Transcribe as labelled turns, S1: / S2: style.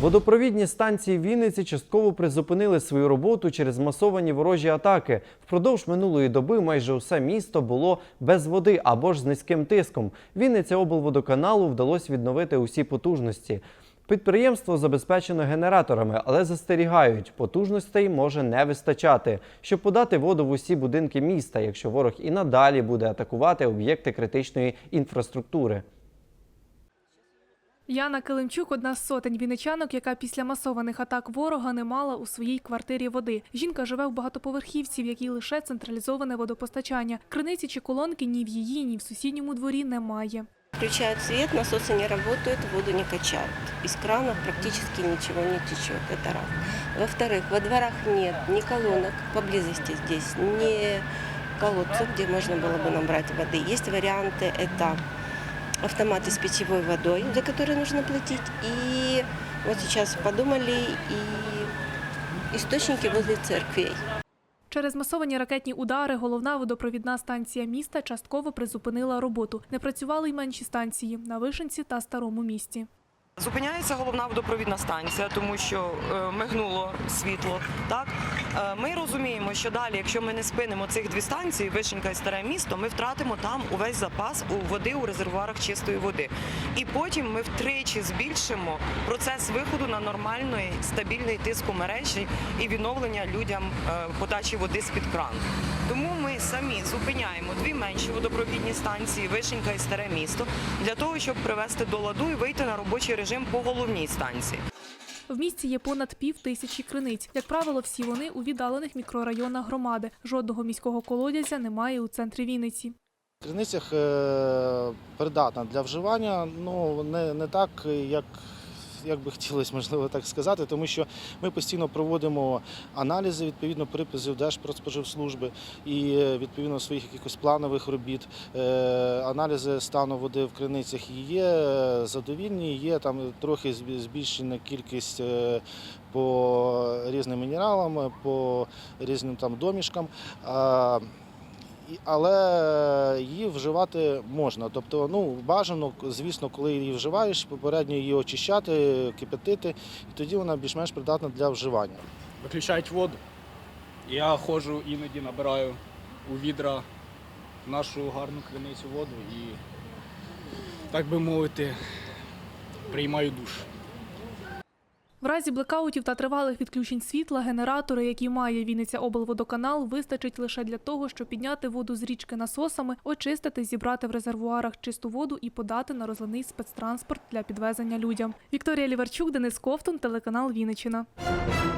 S1: Водопровідні станції Вінниці частково призупинили свою роботу через масовані ворожі атаки. Впродовж минулої доби майже усе місто було без води або ж з низьким тиском. Вінниця облводоканалу вдалося відновити усі потужності. Підприємство забезпечено генераторами, але застерігають, потужностей може не вистачати, щоб подати воду в усі будинки міста, якщо ворог і надалі буде атакувати об'єкти критичної інфраструктури.
S2: Яна Килимчук одна з сотень вінничанок, яка після масованих атак ворога не мала у своїй квартирі води. Жінка живе в багатоповерхівці, в якій лише централізоване водопостачання. Криниці чи колонки ні в її, ні в сусідньому дворі немає.
S3: Включают свет, насосы не работают, воду не качают. Из кранов практически ничего не течет, это раз. Во-вторых, во дворах нет ни колонок поблизости здесь, ни колодцев, где можно было бы набрать воды. Есть варианты, это автоматы с питьевой водой, за которые нужно платить. И вот сейчас подумали, и источники возле церквей.
S2: Через масовані ракетні удари головна водопровідна станція міста частково призупинила роботу. Не працювали й менші станції на Вишенці та Старому місті.
S4: Зупиняється головна водопровідна станція, тому що е, мигнуло світло. Так Е, ми розуміємо, що далі, якщо ми не спинимо цих дві станції, Вишенька і старе місто, ми втратимо там увесь запас у води у резервуарах чистої води. І потім ми втричі збільшимо процес виходу на нормальний стабільний тиск у мережі і відновлення людям е, подачі води з під крану. Тому ми самі зупиняємо дві менші водопровідні станції Вишенька і старе місто для того, щоб привести до ладу і вийти на робочий режим по головній станції.
S2: В місті є понад пів тисячі криниць. Як правило, всі вони у віддалених мікрорайонах громади. Жодного міського колодязя немає у центрі Вінниці.
S5: В криницях е, придатна для вживання, ну не, не так, як, як би хотілося, можливо, так сказати, тому що ми постійно проводимо аналізи відповідно приписів Держпродспоживслужби і відповідно своїх якихось планових робіт. Е, аналізи стану води в криницях є задовільні, є там трохи збільшена кількість е, по різним мінералам, по різним там домішкам. Але її вживати можна. Тобто, ну бажано, звісно, коли її вживаєш, попередньо її очищати, кипятити, і тоді вона більш-менш придатна для вживання.
S6: виключають воду. Я ходжу іноді набираю у відра нашу гарну криницю воду і, так би мовити, приймаю душ.
S2: В разі блекаутів та тривалих відключень світла генератори, які має Вінниця облводоканал, вистачить лише для того, щоб підняти воду з річки насосами, очистити, зібрати в резервуарах чисту воду і подати на розливний спецтранспорт для підвезення людям. Вікторія Ліварчук, Денис Ковтун, телеканал Вінниччина.